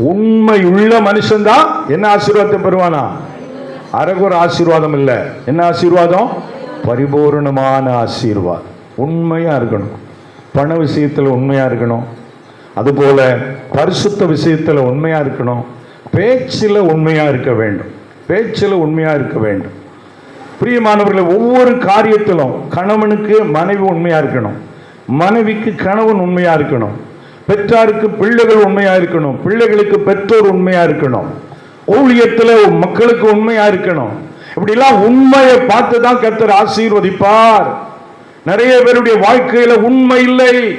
உண்மையுள்ள மனுஷன்தான். என்ன ஆசீர்வாதத்தை பெறுவானா? அரகுற ஆசீர்வாதம் இல்லை. என்ன ஆசீர்வாதம்? பரிபூர்ணமான ஆசீர்வாதம். உண்மையா இருக்கணும். பண விஷயத்தில் உண்மையா இருக்கணும். அதுபோல பரிசுத்த விஷயத்தில் உண்மையா இருக்கணும். பேச்சில் உண்மையா இருக்க வேண்டும். பேச்சில் உண்மையா இருக்க வேண்டும். பிரியமானவர்களை ஒவ்வொரு காரியத்திலும் கணவனுக்கு மனைவி உண்மையா இருக்கணும். மனைவிக்கு கணவன் உண்மையா இருக்கணும். பெற்றாருக்கு பிள்ளைகள் உண்மையா இருக்கணும். பிள்ளைகளுக்கு பெற்றோர் உண்மையா இருக்கணும். ஊழியத்தில் மக்களுக்கு உண்மையா இருக்கணும். இப்படிலாம் உண்மையை பார்த்து தான் கர்த்தர் ஆசீர்வதிப்பார். நிறைய பேருடைய வாழ்க்கையில உண்மை இல்லை.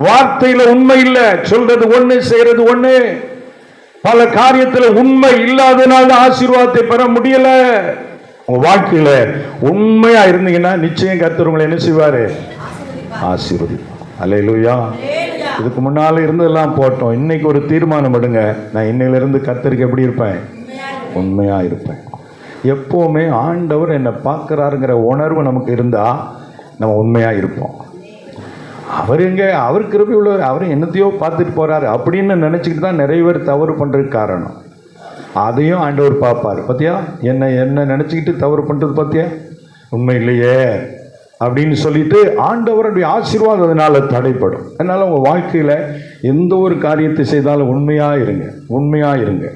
வார்த்தையில உண்மை இல்லை. சொல்றது ஒண்ணு செய்யறது ஒண்ணு. பல காரியத்துல உண்மை இல்லாதனால ஆசீர்வாதத்தை பெற முடியல. உங்க வாழ்க்கையில உண்மையா இருந்தீங்கன்னா நிச்சயம் கர்த்தர் உங்களை என்ன செய்வாரு? ஆசீர்வதிப்பார். அல்லேலூயா இதுக்கு முன்னால இருந்ததெல்லாம் போட்டோம். இன்னைக்கு ஒரு தீர்மானம் எடுங்க. நான் இன்னையில இருந்து கர்த்தருக்கு எப்படி இருப்பேன்? உண்மையா இருப்பேன். எப்பவுமே ஆண்டவர் என்னை பார்க்கறாருங்கிற உணர்வு நமக்கு இருந்தா நம்ம உண்மையா இருப்போம். அவர் எங்க? அவர் கிருபை உள்ளவர். அவர் என்னத்தையோ பார்த்துட்டு போறாரு. அப்படின்னு நினைச்சுக்கிட்டு தான் நிறைய பேர் தவறு பண்றதுக்கு காரணம். அதையும் ஆண்டவர் பார்ப்பார். பார்த்தியா என்ன என்ன நினச்சிக்கிட்டு தவறு பண்ணுறது பார்த்தியா உண்மை இல்லையே. அப்படின்னு சொல்லிட்டு ஆண்டவருடைய ஆசீர்வாதம் அதனால் தடைப்படும் அதனால் உங்கள் வாழ்க்கையில் எந்த ஒரு காரியத்தை செய்தாலும் உண்மையாக இருங்க உண்மையாக இருங்க.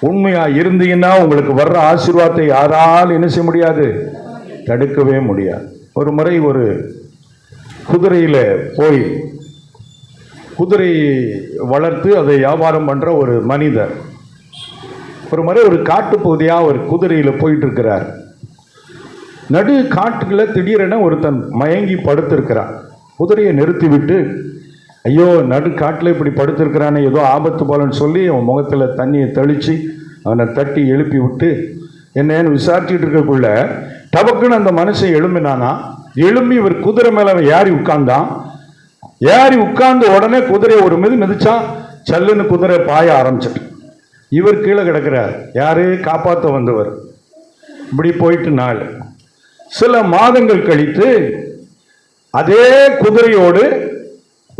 உண்மையாக இருந்தீங்கன்னா உங்களுக்கு வர்ற ஆசீர்வாதத்தை யாரால் என்ன செய்ய முடியாது? தடுக்கவே முடியாது. ஒரு முறை ஒரு குதிரையில் போய் குதிரை வளர்த்து அதை வியாபாரம் பண்ணுற ஒரு மனிதர். ஒரு முறை ஒரு காட்டுப்பகுதியாக ஒரு குதிரையில் போயிட்டு இருக்கிறார். நடு காட்டுக்குள்ள திடீரென ஒருத்தன் மயங்கி படுத்திருக்கிறான். குதிரையை நிறுத்திவிட்டு ஐயோ நடு காட்டில் இப்படி படுத்திருக்கிறானே ஏதோ ஆபத்து போலன்னு சொல்லி அவன் முகத்தில் தண்ணியை தெளித்து அவனை தட்டி எழுப்பி விட்டு என்னன்னு விசாரிச்சுட்டு இருக்கக்குள்ள டபக்குன்னு அந்த மனுஷன் எழும்பினானா? எழும்பி இவர் குதிரை மேலே அவன் ஏறி உட்கார்ந்தான். ஏறி உட்கார்ந்த உடனே குதிரையை ஒரு மிதி மிதிச்சான் சல்லுன்னு குதிரை பாய ஆரம்பிச்சிட்டு. இவர் கீழே கிடக்கிறார். யாரு? காப்பாற்ற வந்தவர். இப்படி போயிட்டு நாள். சில மாதங்கள் கழித்து அதே குதிரையோடு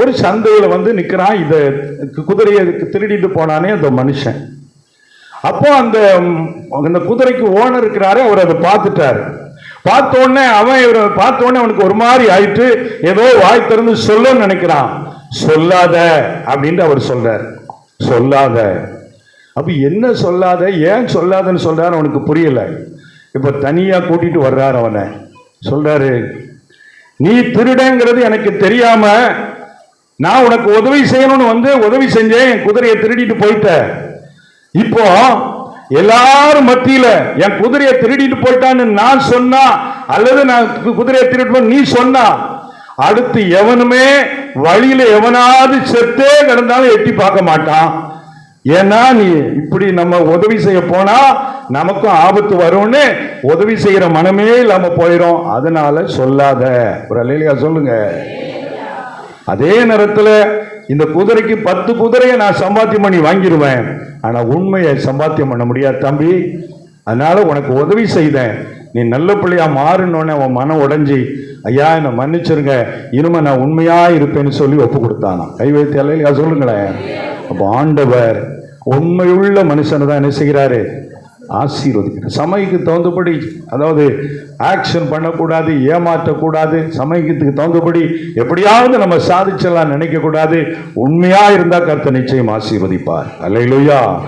ஒரு சந்தையில் வந்து நிற்கிறான் இதை குதிரையை திருடிட்டு போனானே அந்த மனுஷன். அப்போ அந்த அந்த குதிரைக்கு ஓனர் இருக்கிறாரு அவர் அதை பார்த்துட்டாரு. பார்த்த உடனே அவன் இவரை பார்த்த உடனே அவனுக்கு ஒரு மாதிரி ஆயிட்டு ஏதோ வாய் திறந்து சொல்லணும்னு நினைக்கிறான். சொல்லாத அப்படின்ட்டு அவர் சொல்றார். சொல்லாத. அப்ப என்ன சொல்லாத? ஏன் சொல்லாதன்னு சொல்றாரு அவனுக்கு புரியல. இப்போ தனியாக கூட்டிட்டு வர்றார் அவனை. சொல்றாரு நீ திருடங்கிறது எனக்கு தெரியாம நான் உனக்கு உதவி செய்யணும்னு வந்து உதவி செஞ்சேன் என் குதிரையை திருடிட்டு போயிட்ட. இப்போ எல்லாரும் மத்தியில என் குதிரையை திருடிட்டு போயிட்டான்னு நான் சொன்னா அல்லது நான் குதிரையை திருடிட்டு நீ சொன்னா அடுத்து எவனுமே வழியில எவனாவது செத்தே கிடந்தாலும் எட்டி பார்க்க மாட்டான். ஏன்னா நீ இப்படி நம்ம உதவி செய்ய போனா நமக்கும் ஆபத்து வரும்னு உதவி செய்யற மனமே இல்லாம போயிடும் அதனால சொல்லாத. ஒரு அல்லையா சொல்லுங்க. அதே நேரத்தில் இந்த குதிரைக்கு பத்து குதிரையை நான் சம்பாத்தியம் பண்ணி வாங்கிடுவேன். ஆனா உண்மையை சம்பாத்தியம் பண்ண முடியாது தம்பி. அதனால உனக்கு உதவி செய்தேன். நீ நல்ல பிள்ளையா மாறினோடனே அவன் மனம் உடஞ்சி ஐயா என்னை மன்னிச்சிருங்க. இனிமே நான் உண்மையா இருப்பேன்னு சொல்லி ஒப்பு கொடுத்தானா கை வைத்து சொல்லுங்களேன். அப்போ ஆண்டவர் உண்மையுள்ள மனுஷனை தான் என்ன செய்கிறாரு? ஆசீர்வதிக்கிறார் சமயக்கு தகுந்தபடி அதாவது ஆக்ஷன் பண்ணக்கூடாது ஏமாற்றக்கூடாது சமயத்துக்கு தகுந்தபடி எப்படியாவது நம்ம சாதிச்செல்லாம் நினைக்கக்கூடாது. உண்மையாக இருந்தால் கருத்தை நிச்சயம் ஆசீர்வதிப்பார். அல்லையிலுயா